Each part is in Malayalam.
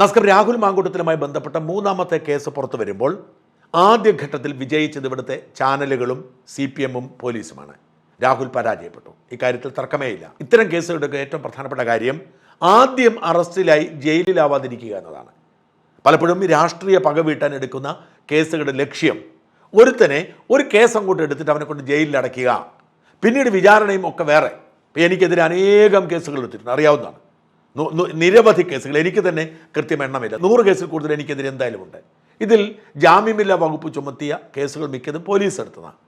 നസ്കർ രാഹുൽ മാങ്കൂട്ടത്തിലുമായി ബന്ധപ്പെട്ട മൂന്നാമത്തെ കേസ് പുറത്തു വരുമ്പോൾ ആദ്യഘട്ടത്തിൽ വിജയിച്ചത് ഇവിടുത്തെ ചാനലുകളും സി പി എമ്മും പോലീസുമാണ്. രാഹുൽ പരാജയപ്പെട്ടു. ഇക്കാര്യത്തിൽ തർക്കമേയില്ല. ഇത്തരം കേസുകളുടെ ഏറ്റവും പ്രധാനപ്പെട്ട കാര്യം ആദ്യം അറസ്റ്റിലായി ജയിലിലാവാതിരിക്കുക എന്നതാണ്. പലപ്പോഴും രാഷ്ട്രീയ പക വീട്ടാൻ എടുക്കുന്ന കേസുകളുടെ ലക്ഷ്യം ഒരുത്തനെ ഒരു കേസ് അങ്ങോട്ട് എടുത്തിട്ട് അവനെ കൊണ്ട് ജയിലിൽ അടയ്ക്കുക. പിന്നീട് വിചാരണയും ഒക്കെ വേറെ. എനിക്കെതിരെ അനേകം കേസുകൾ എടുത്തിട്ടുണ്ട്. അറിയാവുന്നതാണ്. നിരവധി കേസുകൾ എനിക്ക് തന്നെ കൃത്യം എണ്ണമില്ല. നൂറ് കേസിൽ കൂടുതൽ എനിക്കെതിരെ എന്തായാലും ഉണ്ട്. ഇതിൽ ജാമ്യമില്ലാ വകുപ്പ് ചുമത്തിയ കേസുകൾ മിക്കതും പോലീസ് എടുത്തതാണ്.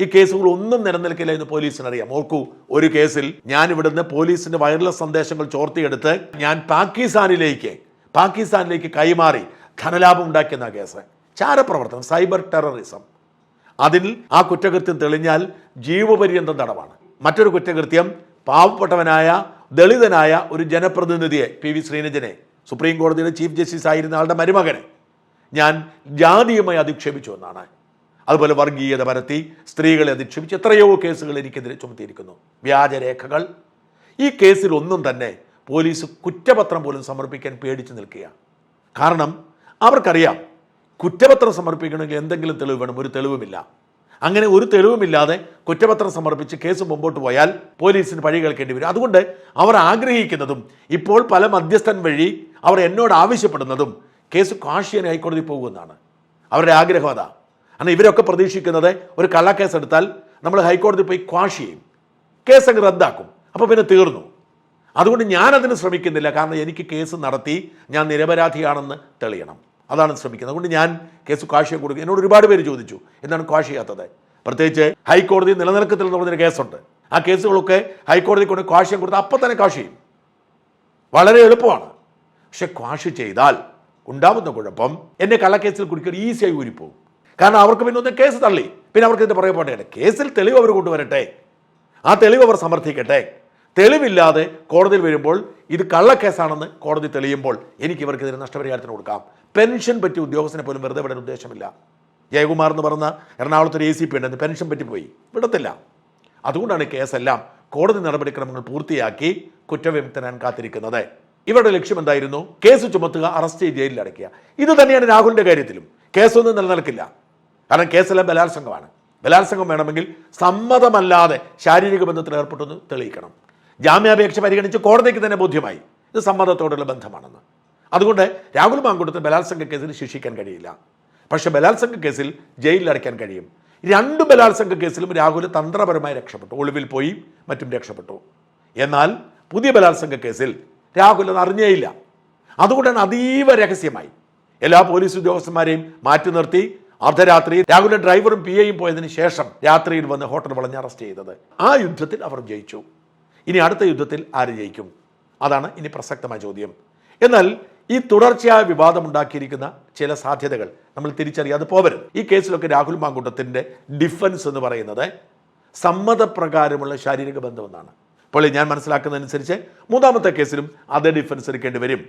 ഈ കേസുകൾ ഒന്നും നിലനിൽക്കില്ല എന്ന് പോലീസിനറിയാം. ഓർക്കൂ ഒരു കേസിൽ ഞാൻ ഇവിടുന്ന് പോലീസിന്റെ വയർലെസ് സന്ദേശങ്ങൾ ചോർത്തിയെടുത്ത് ഞാൻ പാകിസ്ഥാനിലേക്ക് പാകിസ്ഥാനിലേക്ക് കൈമാറി ധനലാഭം ഉണ്ടാക്കിയെന്ന കേസ്. ചാരപ്രവർത്തനം സൈബർ ടെററിസം. അതിൽ ആ കുറ്റകൃത്യം തെളിഞ്ഞാൽ ജീവപര്യന്തം തടവാണ്. മറ്റൊരു കുറ്റകൃത്യം പാവപ്പെട്ടവനായ ദളിതനായ ഒരു ജനപ്രതിനിധിയെ പി വി ശ്രീനജനെ സുപ്രീം കോടതിയുടെ ചീഫ് ജസ്റ്റിസ് ആയിരുന്ന ആളുടെ മരുമകനെ ഞാൻ ജാതീയമായി അധിക്ഷേപിച്ചു എന്നാണ്. അതുപോലെ വർഗീയത പരത്തി സ്ത്രീകളെ അധിക്ഷേപിച്ച് എത്രയോ കേസുകൾ എനിക്കെതിരെ ചുമത്തിയിരിക്കുന്നു. വ്യാജരേഖകൾ ഈ കേസിൽ ഒന്നും തന്നെ പോലീസ് കുറ്റപത്രം പോലും സമർപ്പിക്കാൻ പേടിച്ചു നിൽക്കുക കാരണം അവർക്കറിയാം കുറ്റപത്രം സമർപ്പിക്കണമെങ്കിൽ എന്തെങ്കിലും തെളിവ് വേണം. ഒരു തെളിവുമില്ല. അങ്ങനെ ഒരു തെളിവുമില്ലാതെ കുറ്റപത്രം സമർപ്പിച്ച് കേസ് മുമ്പോട്ട് പോയാൽ പോലീസിന് പഴി കേൾക്കേണ്ടി വരും. അതുകൊണ്ട് അവർ ആഗ്രഹിക്കുന്നതും ഇപ്പോൾ പല മധ്യസ്ഥൻ വഴി അവർ എന്നോട് ആവശ്യപ്പെടുന്നതും കേസ് കാഷ്യൻ ഹൈക്കോടതി പോകുമെന്നാണ്. അവരുടെ ആഗ്രഹം അതാ. കാരണം ഇവരൊക്കെ പ്രതീക്ഷിക്കുന്നത് ഒരു കള്ളക്കേസ് എടുത്താൽ നമ്മൾ ഹൈക്കോടതി പോയി ക്വാഷ് ചെയ്യും. കേസ് അങ്ങ് റദ്ദാക്കും. അപ്പോൾ പിന്നെ തീർന്നു. അതുകൊണ്ട് ഞാനതിന് ശ്രമിക്കുന്നില്ല. കാരണം എനിക്ക് കേസ് നടത്തി ഞാൻ നിരപരാധിയാണെന്ന് തെളിയണം. അതാണ് ശ്രമിക്കുന്നത്. അതുകൊണ്ട് ഞാൻ കേസ് കാഷിയെ കൊടുക്കും എന്നോട് ഒരുപാട് പേര് ചോദിച്ചു എന്താണ് കാഷിയാത്തത് പ്രത്യേകിച്ച് ഹൈക്കോടതി നിലനിൽക്കത്തിൽ എന്ന് പറഞ്ഞൊരു കേസുണ്ട്. ആ കേസുകളൊക്കെ ഹൈക്കോടതി കൊണ്ട് കാഷ്യം കൊടുത്താൽ അപ്പം തന്നെ കാശ് ചെയ്യും. വളരെ എളുപ്പമാണ്. പക്ഷെ ക്വാഷ് ചെയ്താൽ ഉണ്ടാവുന്ന കുഴപ്പം എന്നെ കള്ളക്കേസിൽ കുടിക്കാൻ ഈസിയായി ഊരിപ്പോകും കാരണം അവർക്ക് പിന്നെ ഒന്ന് കേസ് തള്ളി. പിന്നെ അവർക്ക് ഇതിന്റെ പുറകെ പോകേണ്ട കേസിൽ തെളിവ് അവർ കൊണ്ടുവരട്ടെ. ആ തെളിവ് അവർ സമർത്ഥിക്കട്ടെ. തെളിവില്ലാതെ കോടതിയിൽ വരുമ്പോൾ ഇത് കള്ളക്കേസാണെന്ന് കോടതി തെളിയുമ്പോൾ എനിക്ക് ഇവർക്കെതിരെ നഷ്ടപരിഹാരത്തിന് കൊടുക്കാം. പെൻഷൻ പറ്റിയ ഉദ്യോഗസ്ഥനെ പോലും വെറുതെ വിടാൻ ഉദ്ദേശമില്ല. ജയകുമാർ എന്ന് പറഞ്ഞ എറണാകുളത്ത് ഒരു എ സി പി ഉണ്ടെന്ന് പെൻഷൻ പറ്റിപ്പോയി വിടത്തില്ല. അതുകൊണ്ടാണ് കേസെല്ലാം കോടതി നടപടിക്രമങ്ങൾ പൂർത്തിയാക്കി കുറ്റവിമുക്തനാൻ കാത്തിരിക്കുന്നത്. ഇവരുടെ ലക്ഷ്യം എന്തായിരുന്നു? കേസ് ചുമത്തുക അറസ്റ്റ് ചെയ്ത് ജയിലിൽ അടയ്ക്കുക. ഇത് തന്നെയാണ് രാഹുലിന്റെ കാര്യത്തിലും. കേസൊന്നും നിലനിൽക്കില്ല. കാരണം കേസെല്ലാം ബലാത്സംഗമാണ്. ബലാത്സംഗം വേണമെങ്കിൽ സമ്മതമല്ലാതെ ശാരീരിക ബന്ധത്തിൽ ഏർപ്പെട്ടെന്ന് തെളിയിക്കണം. ജാമ്യാപേക്ഷ പരിഗണിച്ച് കോടതിക്ക് തന്നെ ബോധ്യമായി. ഇത് സമ്മതത്തോടുള്ള ബന്ധമാണെന്ന്. അതുകൊണ്ട് രാഹുൽ മാങ്കുട്ടത്തിന് ബലാത്സംഗ കേസിൽ ശിക്ഷിക്കാൻ കഴിയില്ല. പക്ഷേ ബലാത്സംഗ കേസിൽ ജയിലിൽ അടയ്ക്കാൻ കഴിയും. രണ്ട് ബലാത്സംഗ കേസിലും രാഹുൽ തന്ത്രപരമായി രക്ഷപ്പെട്ടു. ഒളിവിൽ പോയി മറ്റും രക്ഷപ്പെട്ടു. എന്നാൽ പുതിയ ബലാത്സംഗ കേസിൽ രാഹുൽ അത് അറിഞ്ഞേയില്ല. അതുകൊണ്ടാണ് അതീവ രഹസ്യമായി. എല്ലാ പോലീസ് ഉദ്യോഗസ്ഥന്മാരെയും മാറ്റി നിർത്തി. അർദ്ധരാത്രി രാഹുലിന്റെ ഡ്രൈവറും പി എയും പോയതിനു ശേഷം രാത്രിയിൽ വന്ന് ഹോട്ടൽ വളഞ്ഞ് അറസ്റ്റ് ചെയ്തത്. ആ യുദ്ധത്തിൽ അവർ ജയിച്ചു. ഇനി അടുത്ത യുദ്ധത്തിൽ ആര് ജയിക്കും? അതാണ് ഇനി പ്രസക്തമായ ചോദ്യം. എന്നാൽ ഈ തുടർച്ചയായ വിവാദം ഉണ്ടാക്കിയിരിക്കുന്ന ചില സാധ്യതകൾ നമ്മൾ തിരിച്ചറിയാതെ പോകരുത് ഈ കേസിലൊക്കെ രാഹുൽ മാങ്കുട്ടത്തിന്റെ ഡിഫൻസ് എന്ന് പറയുന്നത് സമ്മതപ്രകാരമുള്ള ശാരീരിക ബന്ധമെന്നാണ്. അപ്പോൾ ഞാൻ മനസ്സിലാക്കുന്നതനുസരിച്ച് മൂന്നാമത്തെ കേസിലും അതേ ഡിഫൻസ് എടുക്കേണ്ടി വരും.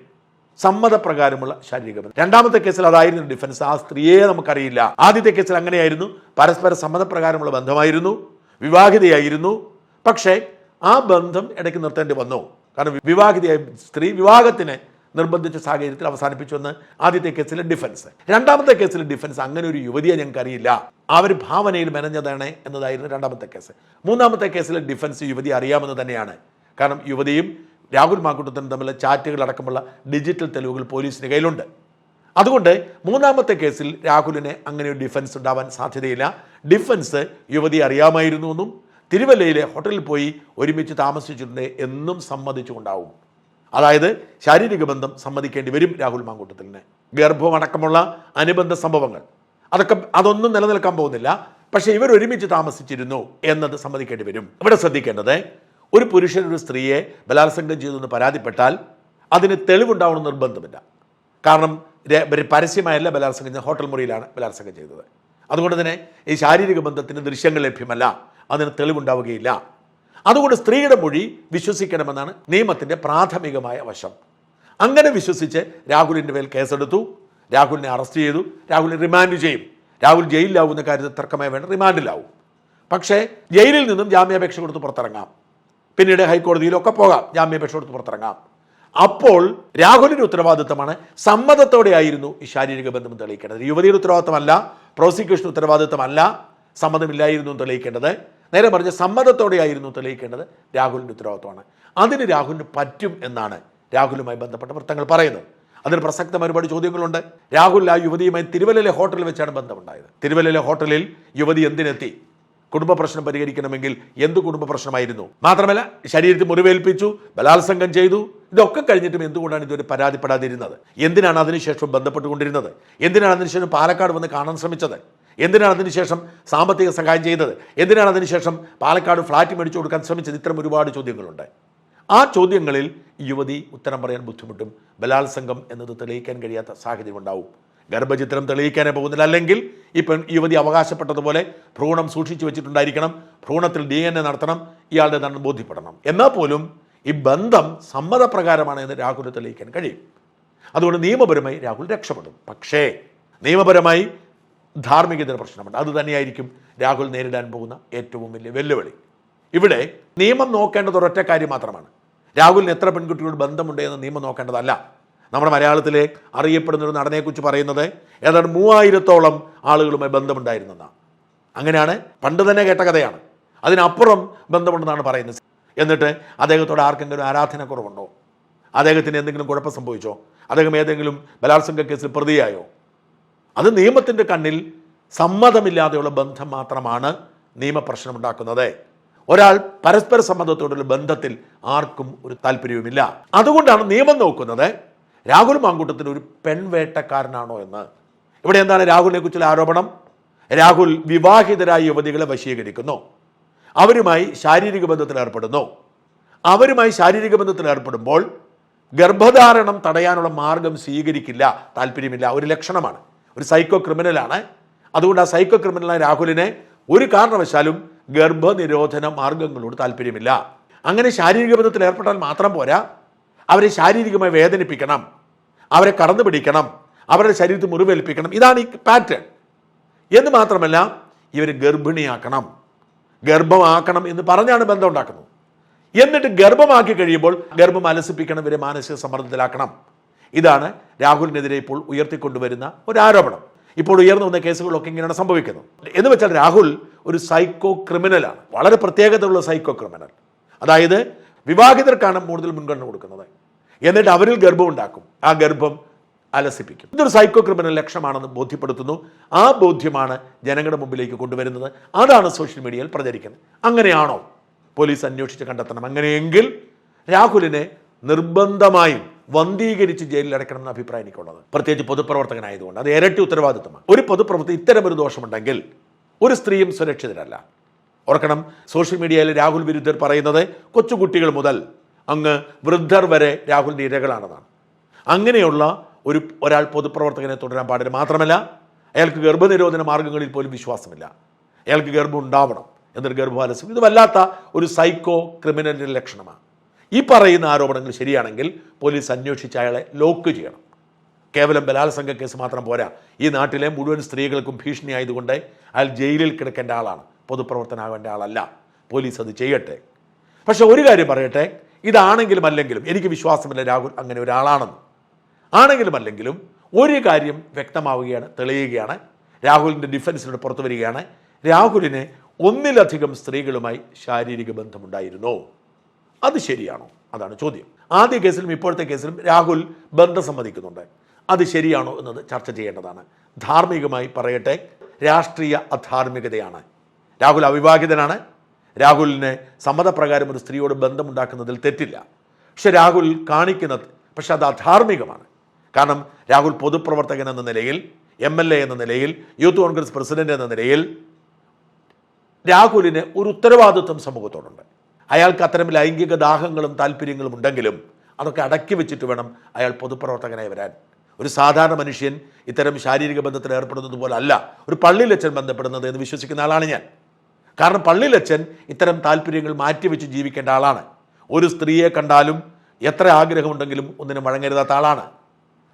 സമ്മതപ്രകാരമുള്ള ശാരീരിക ബന്ധം. രണ്ടാമത്തെ കേസിൽ അതായിരുന്നു ഡിഫൻസ് ആ സ്ത്രീയെ നമുക്കറിയില്ല. ആദ്യത്തെ കേസിൽ അങ്ങനെയായിരുന്നു. പരസ്പര സമ്മതപ്രകാരമുള്ള ബന്ധമായിരുന്നു. വിവാഹിതയായിരുന്നു. പക്ഷേ ആ ബന്ധം ഇടയ്ക്ക് നിർത്തേണ്ടി വന്നു. കാരണം വിവാഹിതയായ സ്ത്രീ വിവാഹത്തിന് നിർബന്ധിച്ച സാഹചര്യത്തിൽ അവസാനിപ്പിച്ചുവെന്ന് ആദ്യത്തെ കേസിലെ ഡിഫൻസ്. രണ്ടാമത്തെ കേസിലെ ഡിഫൻസ് അങ്ങനെ ഒരു യുവതിയെ ഞങ്ങൾക്ക് അറിയില്ല അവർ ഭാവനയിൽ മെനഞ്ഞതാണ് എന്നതായിരുന്നു രണ്ടാമത്തെ കേസ്. മൂന്നാമത്തെ കേസിലെ ഡിഫൻസ് യുവതി അറിയാമെന്ന് തന്നെയാണ്. കാരണം യുവതിയും രാഹുൽ മാക്കൂട്ടത്തിനും തമ്മിലെ ചാറ്റുകൾ അടക്കമുള്ള ഡിജിറ്റൽ തെളിവുകൾ പോലീസിന് കയ്യിലുണ്ട്. അതുകൊണ്ട് മൂന്നാമത്തെ കേസിൽ രാഹുലിന് അങ്ങനെ ഒരു ഡിഫൻസ് ഉണ്ടാവാൻ സാധ്യതയില്ല. ഡിഫൻസ് യുവതി അറിയാമായിരുന്നു എന്നും തിരുവല്ലയിലെ ഹോട്ടലിൽ പോയി ഒരുമിച്ച് താമസിച്ചിട്ടുണ്ട് എന്നും സമ്മതിച്ചുകൊണ്ടാവും. അതായത് ശാരീരിക ബന്ധം സമ്മതിക്കേണ്ടി വരും രാഹുൽ മാങ്കൂട്ടത്തിന് ഗർഭം അടക്കമുള്ള അനുബന്ധ സംഭവങ്ങൾ. അതൊക്കെ അതൊന്നും നിലനിൽക്കാൻ പോകുന്നില്ല. പക്ഷേ ഇവർ ഒരുമിച്ച് താമസിച്ചിരുന്നു എന്നത് സമ്മതിക്കേണ്ടി വരും. ഇവിടെ ശ്രദ്ധിക്കേണ്ടത് ഒരു പുരുഷൻ ഒരു സ്ത്രീയെ ബലാത്സംഗം ചെയ്തു എന്ന് പരാതിപ്പെട്ടാൽ അതിന് തെളിവുണ്ടാവണം നിർബന്ധമില്ല. കാരണം പരസ്യമായല്ല ബലാത്സംഗം ഹോട്ടൽ മുറിയിലാണ് ബലാത്സംഗം ചെയ്തത്. അതുകൊണ്ട് തന്നെ ഈ ശാരീരിക ബന്ധത്തിന് ദൃശ്യങ്ങൾ ലഭ്യമല്ല. അതിന് തെളിവുണ്ടാവുകയില്ല. അതുകൊണ്ട് സ്ത്രീയുടെ മൊഴി വിശ്വസിക്കണമെന്നാണ് നിയമത്തിന്റെ പ്രാഥമികമായ വശം. അങ്ങനെ വിശ്വസിച്ച് രാഹുലിന്റെ മേൽ കേസെടുത്തു. രാഹുലിനെ അറസ്റ്റ് ചെയ്തു. രാഹുലിനെ റിമാൻഡ് ചെയ്യും. രാഹുൽ ജയിലിലാവുന്ന കാര്യത്തിൽ തർക്കമായി വേണ്ട റിമാൻഡിലാവും. പക്ഷേ ജയിലിൽ നിന്നും ജാമ്യാപേക്ഷ കൊടുത്ത് പുറത്തിറങ്ങാം. പിന്നീട് ഹൈക്കോടതിയിലൊക്കെ പോകാം. ജാമ്യാപേക്ഷ കൊടുത്ത് പുറത്തിറങ്ങാം. അപ്പോൾ രാഹുലിന്റെ ഉത്തരവാദിത്തമാണ് സമ്മതത്തോടെയായിരുന്നു ഈ ശാരീരിക ബന്ധം തെളിയിക്കേണ്ടത്. യുവതിയുടെ ഉത്തരവാദിത്തമല്ല പ്രോസിക്യൂഷൻ ഉത്തരവാദിത്തമല്ല സമ്മതമില്ലായിരുന്നു തെളിയിക്കേണ്ടത്. നേരെ പറഞ്ഞ സമ്മതത്തോടെയായിരുന്നു തെളിയിക്കേണ്ടത് രാഹുലിന്റെ ഉത്തരവാദിത്വമാണ്. അതിന് രാഹുലിന് പറ്റും എന്നാണ് രാഹുലുമായി ബന്ധപ്പെട്ട വൃത്തങ്ങൾ പറയുന്നത്. അതിന് പ്രസക്തമായ ഒരുപാട് ചോദ്യങ്ങളുണ്ട്. രാഹുൽ ആ യുവതിയുമായി തിരുവല്ലയിലെ ഹോട്ടലിൽ വെച്ചാണ് ബന്ധമുണ്ടായത്. തിരുവല്ലയിലെ ഹോട്ടലിൽ യുവതി എന്തിനെത്തി? കുടുംബ പ്രശ്നം പരിഹരിക്കണമെങ്കിൽ എന്ത് കുടുംബ പ്രശ്നമായിരുന്നു? മാത്രമല്ല ശരീരത്തിൽ മുറിവേൽപ്പിച്ചു ബലാത്സംഗം ചെയ്തു. ഇതൊക്കെ കഴിഞ്ഞിട്ടും എന്തുകൊണ്ടാണ് ഇതുവരെ പരാതിപ്പെടാതിരുന്നത്? എന്തിനാണ് അതിനുശേഷം ബന്ധപ്പെട്ടുകൊണ്ടിരുന്നത്? എന്തിനാണ് അതിനുശേഷം പാലക്കാട് വന്ന് കാണാൻ ശ്രമിച്ചത്? എന്തിനാണ് അതിനുശേഷം സാമ്പത്തിക സഹായം ചെയ്തത്? എന്തിനാണ് അതിനുശേഷം പാലക്കാട് ഫ്ലാറ്റ് മേടിച്ചു കൊടുക്കാൻ ശ്രമിച്ചത്? ഇത്തരം ഒരുപാട് ചോദ്യങ്ങളുണ്ട്. ആ ചോദ്യങ്ങളിൽ യുവതി ഉത്തരം പറയാൻ ബുദ്ധിമുട്ടും ബലാത്സംഗം എന്നത് തെളിയിക്കാൻ കഴിയാത്ത സാഹചര്യം ഉണ്ടാവും. ഗർഭചിത്രം തെളിയിക്കാനേ പോകുന്നില്ല. അല്ലെങ്കിൽ ഇപ്പം യുവതി അവകാശപ്പെട്ടതുപോലെ ഭ്രൂണം സൂക്ഷിച്ചു വെച്ചിട്ടുണ്ടായിരിക്കണം. ഭ്രൂണത്തിൽ ഡി എൻ എ നടത്തണം. ഇയാളുടെ തന്നെ ബോധ്യപ്പെടണം. എന്നാൽ പോലും ഈ ബന്ധം സമ്മതപ്രകാരമാണ് എന്ന് രാഹുൽ തെളിയിക്കാൻ കഴിയും. അതുകൊണ്ട് നിയമപരമായി രാഹുൽ രക്ഷപ്പെടും. പക്ഷേ നിയമപരമായി ധാർമ്മികതയുടെ പ്രശ്നമുണ്ട്. അത് തന്നെയായിരിക്കും രാഹുൽ നേരിടാൻ പോകുന്ന ഏറ്റവും വലിയ വെല്ലുവിളി. ഇവിടെ നിയമം നോക്കേണ്ടത് ഒരൊറ്റ കാര്യം മാത്രമാണ്. രാഹുലിന് എത്ര പെൺകുട്ടികളോട് ബന്ധമുണ്ട് എന്ന് നിയമം നോക്കേണ്ടതല്ല. നമ്മുടെ മലയാളത്തിലെ അറിയപ്പെടുന്ന ഒരു നടനെക്കുറിച്ച് പറയുന്നത് ഏതാണ്ട് മൂവായിരത്തോളം ആളുകളുമായി ബന്ധമുണ്ടായിരുന്നെന്നാണ്. അങ്ങനെയാണ് പണ്ട് തന്നെ കേട്ട കഥയാണ്. അതിനപ്പുറം ബന്ധമുണ്ടെന്നാണ് പറയുന്നത്. എന്നിട്ട് അദ്ദേഹത്തോട് ആർക്കെങ്കിലും ആരാധനക്കുറവുണ്ടോ? അദ്ദേഹത്തിന് എന്തെങ്കിലും കുഴപ്പം സംഭവിച്ചോ? അദ്ദേഹം ഏതെങ്കിലും ബലാത്സംഗ കേസിൽ പ്രതിയായോ? അത് നിയമത്തിന്റെ കണ്ണിൽ സമ്മതമില്ലാതെയുള്ള ബന്ധം മാത്രമാണ് നിയമപ്രശ്നം ഉണ്ടാക്കുന്നത് ഒരാൾ പരസ്പര സമ്മതത്തോടുള്ള ബന്ധത്തിൽ ആർക്കും ഒരു താല്പര്യവുമില്ല. അതുകൊണ്ടാണ് നിയമം നോക്കുന്നത് രാഹുൽ മാങ്കൂട്ടത്തിൽ ഒരു പെൺവേട്ടക്കാരനാണോ എന്ന്. ഇവിടെ എന്താണ് രാഹുലിനെ കുറിച്ചുള്ള ആരോപണം? രാഹുൽ വിവാഹിതരായ യുവതികളെ വശീകരിക്കുന്നു. അവരുമായി ശാരീരിക ബന്ധത്തിൽ ഏർപ്പെടുന്നു. അവരുമായി ശാരീരിക ബന്ധത്തിൽ ഏർപ്പെടുമ്പോൾ ഗർഭധാരണം തടയാനുള്ള മാർഗം സ്വീകരിക്കില്ല താല്പര്യമില്ല ഒരു ലക്ഷണമാണ്. ഒരു സൈക്കോ ക്രിമിനലാണ് അതുകൊണ്ട് ആ സൈക്കോ ക്രിമിനലായ രാഹുലിനെ ഒരു കാരണവശാലും ഗർഭനിരോധന മാർഗങ്ങളോട് താല്പര്യമില്ല. അങ്ങനെ ശാരീരിക ബന്ധത്തിൽ ഏർപ്പെട്ടാൽ മാത്രം പോരാ. അവരെ ശാരീരികമായി വേദനിപ്പിക്കണം. അവരെ കടന്നു പിടിക്കണം. അവരുടെ ശരീരത്തിൽ മുറിവേൽപ്പിക്കണം. ഇതാണ് ഈ പാറ്റേൺ എന്ന് മാത്രമല്ല ഇവർ ഗർഭിണിയാക്കണം. ഗർഭമാക്കണം എന്ന് പറഞ്ഞാണ് ബന്ധം ഉണ്ടാക്കുന്നത്. എന്നിട്ട് ഗർഭമാക്കി കഴിയുമ്പോൾ ഗർഭം അലസിപ്പിക്കണം ഇവരെ മാനസിക സമ്മർദ്ദത്തിലാക്കണം. ഇതാണ് രാഹുലിനെതിരെ ഇപ്പോൾ ഉയർത്തിക്കൊണ്ടുവരുന്ന ഒരു ആരോപണം ഇപ്പോൾ ഉയർന്നു വന്ന കേസുകളൊക്കെ ഇങ്ങനെയാണ് സംഭവിക്കുന്നത്. എന്ന് വെച്ചാൽ രാഹുൽ ഒരു സൈക്കോ ക്രിമിനലാണ് വളരെ പ്രത്യേകതയുള്ള സൈക്കോ ക്രിമിനൽ അതായത് വിവാഹിതർക്കാണ് കൂടുതൽ മുൻഗണന കൊടുക്കുന്നത്. എന്നിട്ട് അവരിൽ ഗർഭം ഉണ്ടാക്കും. ആ ഗർഭം അലസിപ്പിക്കും. ഇതൊരു സൈക്കോ ക്രിമിനൽ ലക്ഷ്യമാണെന്ന് ബോധ്യപ്പെടുത്തുന്നു. ആ ബോധ്യമാണ് ജനങ്ങളുടെ മുമ്പിലേക്ക് കൊണ്ടുവരുന്നത്. അതാണ് സോഷ്യൽ മീഡിയയിൽ പ്രചരിക്കുന്നത്. അങ്ങനെയാണോ? പോലീസ് അന്വേഷിച്ച് കണ്ടെത്തണം. അങ്ങനെയെങ്കിൽ രാഹുലിനെ നിർബന്ധമായും വന്ധീകരിച്ച് ജയിലിൽ അടയ്ക്കണം എന്ന അഭിപ്രായം എനിക്കുള്ളത്. പ്രത്യേകിച്ച് പൊതുപ്രവർത്തകനായതുകൊണ്ട്. അത് ഇരട്ടി ഉത്തരവാദിത്തമാണ് ഒരു പൊതുപ്രവർത്തകൻ ഇത്തരം ഒരു ദോഷമുണ്ടെങ്കിൽ ഒരു സ്ത്രീയും സുരക്ഷിതരല്ല. ഓർക്കണം സോഷ്യൽ മീഡിയയിൽ രാഹുൽ വിരുദ്ധർ പറയുന്നത് കൊച്ചുകുട്ടികൾ മുതൽ അങ്ങ് വൃദ്ധർ വരെ രാഹുലിന്റെ ഇരകളാണെന്നാണ്. അങ്ങനെയുള്ള ഒരു ഒരാൾ പൊതുപ്രവർത്തകനെ തുടരാൻ പാടില്ല മാത്രമല്ല അയാൾക്ക് ഗർഭനിരോധന മാർഗങ്ങളിൽ പോലും വിശ്വാസമില്ല. അയാൾക്ക് ഗർഭം ഉണ്ടാവണം എന്നൊരു ഗർഭാലസ്യം ഇത് വല്ലാത്ത ഒരു സൈക്കോ ക്രിമിനലിന്റെ ലക്ഷണമാണ്. ഈ പറയുന്ന ആരോപണങ്ങൾ ശരിയാണെങ്കിൽ പോലീസ് അന്വേഷിച്ച് അയാളെ ലോക്ക് ചെയ്യണം. കേവലം ബലാത്സംഗ കേസ് മാത്രം പോരാ. ഈ നാട്ടിലെ മുഴുവൻ സ്ത്രീകൾക്കും ഭീഷണിയായതുകൊണ്ട് അയാൾ ജയിലിൽ കിടക്കേണ്ട ആളാണ്. പൊതുപ്രവർത്തനാവേണ്ട ആളല്ല. പോലീസ് അത് ചെയ്യട്ടെ. പക്ഷെ ഒരു കാര്യം പറയട്ടെ. ഇതാണെങ്കിലും അല്ലെങ്കിലും എനിക്ക് വിശ്വാസമില്ല രാഹുൽ അങ്ങനെ ഒരാളാണെന്ന്. ആണെങ്കിലും അല്ലെങ്കിലും ഒരു കാര്യം വ്യക്തമാവുകയാണ് തെളിയുകയാണ്. രാഹുലിന്റെ ഡിഫൻസിലൂടെ പുറത്തു വരികയാണ്. രാഹുലിന് ഒന്നിലധികം സ്ത്രീകളുമായി ശാരീരിക ബന്ധമുണ്ടായിരുന്നോ? അത് ശരിയാണോ? അതാണ് ചോദ്യം. ആദ്യ കേസിലും ഇപ്പോഴത്തെ കേസിലും രാഹുൽ ബന്ധം സമ്മതിക്കുന്നുണ്ട്. അത് ശരിയാണോ എന്നത് ചർച്ച ചെയ്യേണ്ടതാണ്. ധാർമ്മികമായി പറയട്ടെ രാഷ്ട്രീയ അധാർമികതയാണ്. രാഹുൽ അവിവാഹിതനാണ്. രാഹുലിന് സമ്മതപ്രകാരം ഒരു സ്ത്രീയോട് ബന്ധമുണ്ടാക്കുന്നതിൽ തെറ്റില്ല. പക്ഷെ രാഹുൽ കാണിക്കുന്നത് പക്ഷെ അത് അധാർമികമാണ്. കാരണം രാഹുൽ പൊതുപ്രവർത്തകൻ എന്ന നിലയിൽ എം എൽ എ എന്ന നിലയിൽ യൂത്ത് കോൺഗ്രസ് പ്രസിഡന്റ് എന്ന നിലയിൽ രാഹുലിന് ഒരു ഉത്തരവാദിത്വം സമൂഹത്തോടുണ്ട്. അയാൾക്ക് അത്തരം ലൈംഗിക ദാഹങ്ങളും താല്പര്യങ്ങളും ഉണ്ടെങ്കിലും അതൊക്കെ അടക്കി വെച്ചിട്ട് വേണം അയാൾ പൊതുപ്രവർത്തകനായി വരാൻ. ഒരു സാധാരണ മനുഷ്യൻ ഇത്തരം ശാരീരിക ബന്ധത്തിൽ ഏർപ്പെടുന്നത് പോലെ അല്ല ഒരു പള്ളിയിലച്ഛൻ ബന്ധപ്പെടുന്നത് എന്ന് വിശ്വസിക്കുന്ന ആളാണ് ഞാൻ. കാരണം പള്ളിയിലച്ഛൻ ഇത്തരം താല്പര്യങ്ങൾ മാറ്റിവെച്ച് ജീവിക്കേണ്ട ആളാണ്. ഒരു സ്ത്രീയെ കണ്ടാലും എത്ര ആഗ്രഹമുണ്ടെങ്കിലും ഒന്നിനും വഴങ്ങരുതാത്ത ആളാണ്.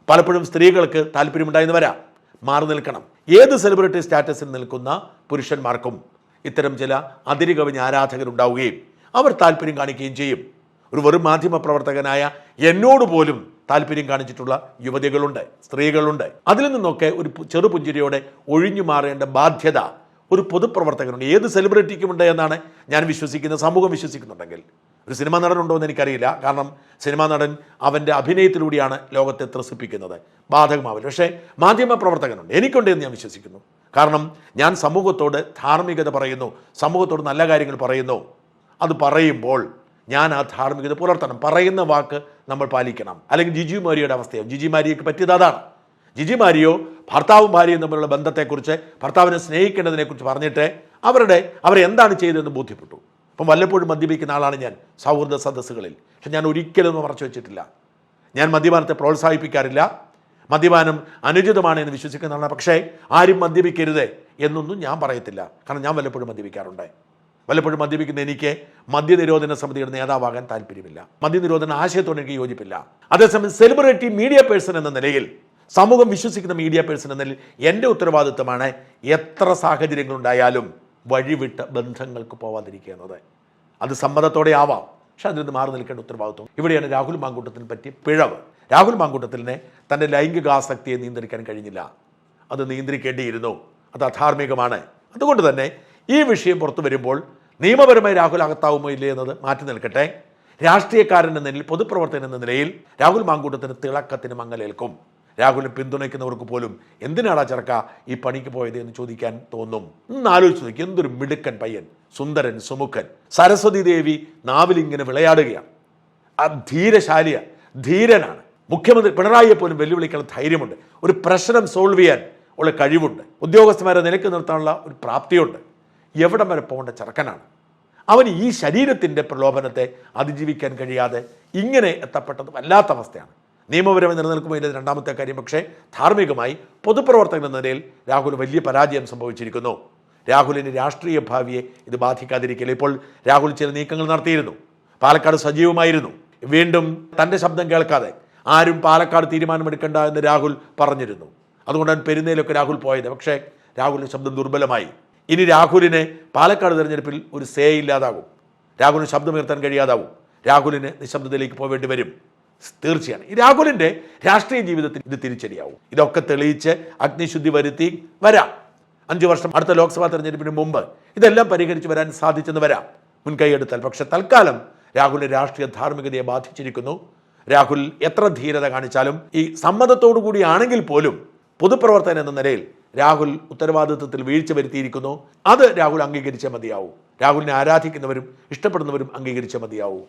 പലപ്പോഴും സ്ത്രീകൾക്ക് താല്പര്യമുണ്ടായെന്ന് വരാം. മാറി നിൽക്കണം. ഏത് സെലിബ്രിറ്റി സ്റ്റാറ്റസിൽ നിൽക്കുന്ന പുരുഷന്മാർക്കും ഇത്തരം ചില അതിരുകവിഞ്ഞ ആരാധകരുണ്ടാവുകയും അവർ താല്പര്യം കാണിക്കുകയും ചെയ്യും. ഒരു വെറും മാധ്യമ പ്രവർത്തകനായ എന്നോട് പോലും താല്പര്യം കാണിച്ചിട്ടുള്ള യുവതികളുണ്ട് സ്ത്രീകളുണ്ട്. അതിൽ നിന്നൊക്കെ ഒരു ചെറുപുഞ്ചിരിയോടെ ഒഴിഞ്ഞു മാറേണ്ട ബാധ്യത ഒരു പൊതുപ്രവർത്തകനുണ്ട്. ഏത് സെലിബ്രിറ്റിക്കുമുണ്ട് എന്നാണ് ഞാൻ വിശ്വസിക്കുന്ന സമൂഹം വിശ്വസിക്കുന്നുണ്ടെങ്കിൽ. ഒരു സിനിമാ നടനുണ്ടോ എന്ന് എനിക്കറിയില്ല. കാരണം സിനിമാ നടൻ അവന്റെ അഭിനയത്തിലൂടെയാണ് ലോകത്തെ ത്രസിപ്പിക്കുന്നത്. ബാധകമാവില്ല. പക്ഷേ മാധ്യമ പ്രവർത്തകനുണ്ട്. എനിക്കുണ്ട് എന്ന് ഞാൻ വിശ്വസിക്കുന്നു. കാരണം ഞാൻ സമൂഹത്തോട് ധാർമ്മികത പറയുന്നു സമൂഹത്തോട് നല്ല കാര്യങ്ങൾ പറയുന്നു. അത് പറയുമ്പോൾ ഞാൻ ആ ധാർമ്മികത പുലർത്തണം. പറയുന്ന വാക്ക് നമ്മൾ പാലിക്കണം. അല്ലെങ്കിൽ ജിജി മാരിയുടെ അവസ്ഥയോ? ജിജി മാരിയൊക്കെ പറ്റിയത് അതാണ്. ജിജി മാരിയോ ഭർത്താവും ഭാര്യയും തമ്മിലുള്ള ബന്ധത്തെക്കുറിച്ച് ഭർത്താവിനെ സ്നേഹിക്കേണ്ടതിനെക്കുറിച്ച് പറഞ്ഞിട്ട് അവരുടെ അവരെന്താണ് ചെയ്തതെന്ന് ബോധ്യപ്പെട്ടു. അപ്പം വല്ലപ്പോഴും മദ്യപിക്കുന്ന ആളാണ് ഞാൻ സൗഹൃദ സദസ്സുകളിൽ. പക്ഷെ ഞാൻ ഒരിക്കലും മറച്ചു വെച്ചിട്ടില്ല. ഞാൻ മദ്യപാനത്തെ പ്രോത്സാഹിപ്പിക്കാറില്ല. മദ്യപാനം അനുചിതമാണ് എന്ന് വിശ്വസിക്കുന്നതാണ്. പക്ഷേ ആരും മദ്യപിക്കരുത് എന്നൊന്നും ഞാൻ പറയത്തില്ല. കാരണം ഞാൻ വല്ലപ്പോഴും മദ്യപിക്കാറുണ്ട്. വല്ലപ്പോഴും മദ്യപിക്കുന്ന എനിക്ക് മദ്യനിരോധന സമിതിയുടെ നേതാവാകാൻ താല്പര്യമില്ല. മദ്യനിരോധന ആശയത്തോട് എനിക്ക് യോജിപ്പില്ല. അതേസമയം സെലിബ്രിറ്റി മീഡിയ പേഴ്സൺ എന്ന നിലയിൽ സമൂഹം വിശ്വസിക്കുന്ന മീഡിയ പേഴ്സൺ എന്ന നിലയിൽ എന്റെ ഉത്തരവാദിത്വമാണ് എത്ര സാഹചര്യങ്ങളുണ്ടായാലും വഴിവിട്ട ബന്ധങ്ങൾക്ക് പോവാതിരിക്കുക എന്നത്. അത് സമ്മതത്തോടെ ആവാം. പക്ഷെ അതിൽ നിന്ന് മാറി നിൽക്കേണ്ട ഉത്തരവാദിത്വം. ഇവിടെയാണ് രാഹുൽ മാങ്കൂട്ടത്തിന് പറ്റിയ പിഴവ്. രാഹുൽ മാങ്കൂട്ടത്തിനെ തന്റെ ലൈംഗികാസക്തിയെ നിയന്ത്രിക്കാൻ കഴിഞ്ഞില്ല. അത് നിയന്ത്രിക്കേണ്ടിയിരുന്നു. അത് അധാർമികമാണ്. അതുകൊണ്ട് തന്നെ ഈ വിഷയം പുറത്തു വരുമ്പോൾ നിയമപരമായി രാഹുൽ അകത്താവുമോ ഇല്ലേ എന്നത് മാറ്റി നിൽക്കട്ടെ. രാഷ്ട്രീയക്കാരൻ എന്ന നിലയിൽ പൊതുപ്രവർത്തകൻ എന്ന നിലയിൽ രാഹുൽ മാങ്കൂട്ടത്തിന് തിളക്കത്തിന് മങ്ങലേൽക്കും രാഹുലിനെ പിന്തുണയ്ക്കുന്നവർക്ക് പോലും എന്തിനാടാ ചെറുക്ക ഈ പണിക്ക് പോയത് എന്ന് ചോദിക്കാൻ തോന്നും? ഒന്ന് ആലോചിച്ച് നോക്കി എന്തൊരു മിടുക്കൻ പയ്യൻ സുന്ദരൻ സുമുഖൻ. സരസ്വതി ദേവി നാവിലിങ്ങനെ വിളയാടുകയാണ്. ആ ധീരശാലിയ ധീരനാണ്. മുഖ്യമന്ത്രി പിണറായിയെ പോലും വെല്ലുവിളിക്കാൻ ധൈര്യമുണ്ട്. ഒരു പ്രശ്നം സോൾവ് ചെയ്യാൻ ഉള്ള കഴിവുണ്ട്. ഉദ്യോഗസ്ഥന്മാരെ നിലയ്ക്ക് നിർത്താനുള്ള ഒരു പ്രാപ്തിയുണ്ട്. എവിടം വരെ പോകേണ്ട ചെറുക്കനാണ്. അവൻ ഈ ശരീരത്തിന്റെ പ്രലോഭനത്തെ അതിജീവിക്കാൻ കഴിയാതെ ഇങ്ങനെ എത്തപ്പെട്ടത് വല്ലാത്ത അവസ്ഥയാണ്. നിയമപരമായി നിലനിൽക്കുമ്പോൾ രണ്ടാമത്തെ കാര്യം പക്ഷേ ധാർമ്മികമായി പൊതുപ്രവർത്തകൻ എന്ന നിലയിൽ രാഹുൽ വലിയ പരാജയം സംഭവിച്ചിരിക്കുന്നു. രാഹുലിന്റെ രാഷ്ട്രീയ ഭാവിയെ ഇത് ബാധിക്കാതിരിക്കില്ല ഇപ്പോൾ രാഹുൽ ചില നീക്കങ്ങൾ നടത്തിയിരുന്നു. പാലക്കാട് സജീവമായിരുന്നു. വീണ്ടും തന്റെ ശബ്ദം കേൾക്കാതെ ആരും പാലക്കാട് തീരുമാനമെടുക്കണ്ട എന്ന് രാഹുൽ പറഞ്ഞിരുന്നു. അതുകൊണ്ടാണ് പെരുന്നയിലൊക്കെ രാഹുൽ പോയത്. പക്ഷേ രാഹുലിന്റെ ശബ്ദം ദുർബലമായി. ഇനി രാഹുലിനെ പാലക്കാട് തിരഞ്ഞെടുപ്പിൽ ഒരു സേ ഇല്ലാതാകും. രാഹുലിന് ശബ്ദമുയർത്താൻ കഴിയാതാവും രാഹുലിന് നിശബ്ദതയിലേക്ക് പോവേണ്ടി വരും. തീർച്ചയാണ്. ഈ രാഹുലിന്റെ രാഷ്ട്രീയ ജീവിതത്തിൽ ഇത് തിരിച്ചടിയാവും. ഇതൊക്കെ തെളിയിച്ച് അഗ്നിശുദ്ധി വരുത്തി വരാം. അഞ്ചു വർഷം അടുത്ത ലോക്സഭാ തെരഞ്ഞെടുപ്പിന് മുമ്പ് ഇതെല്ലാം പരിഹരിച്ച് വരാൻ സാധിച്ചെന്ന് വരാം. മുൻകൈയെടുത്താൽ പക്ഷെ തൽക്കാലം രാഹുലിന്റെ രാഷ്ട്രീയ ധാർമ്മികതയെ ബാധിച്ചിരിക്കുന്നു. രാഹുൽ എത്ര ധീരത കാണിച്ചാലും ഈ സമ്മതത്തോടു കൂടിയാണെങ്കിൽ പോലും പൊതുപ്രവർത്തകൻ എന്ന നിലയിൽ രാഹുൽ ഉത്തരവാദിത്വത്തിൽ വീഴ്ച വരുത്തിയിരിക്കുന്നു. അത് രാഹുൽ അംഗീകരിച്ചേ മതിയാവൂ. രാഹുലിനെ ആരാധിക്കുന്നവരും ഇഷ്ടപ്പെടുന്നവരും അംഗീകരിച്ചേ മതിയാവൂ.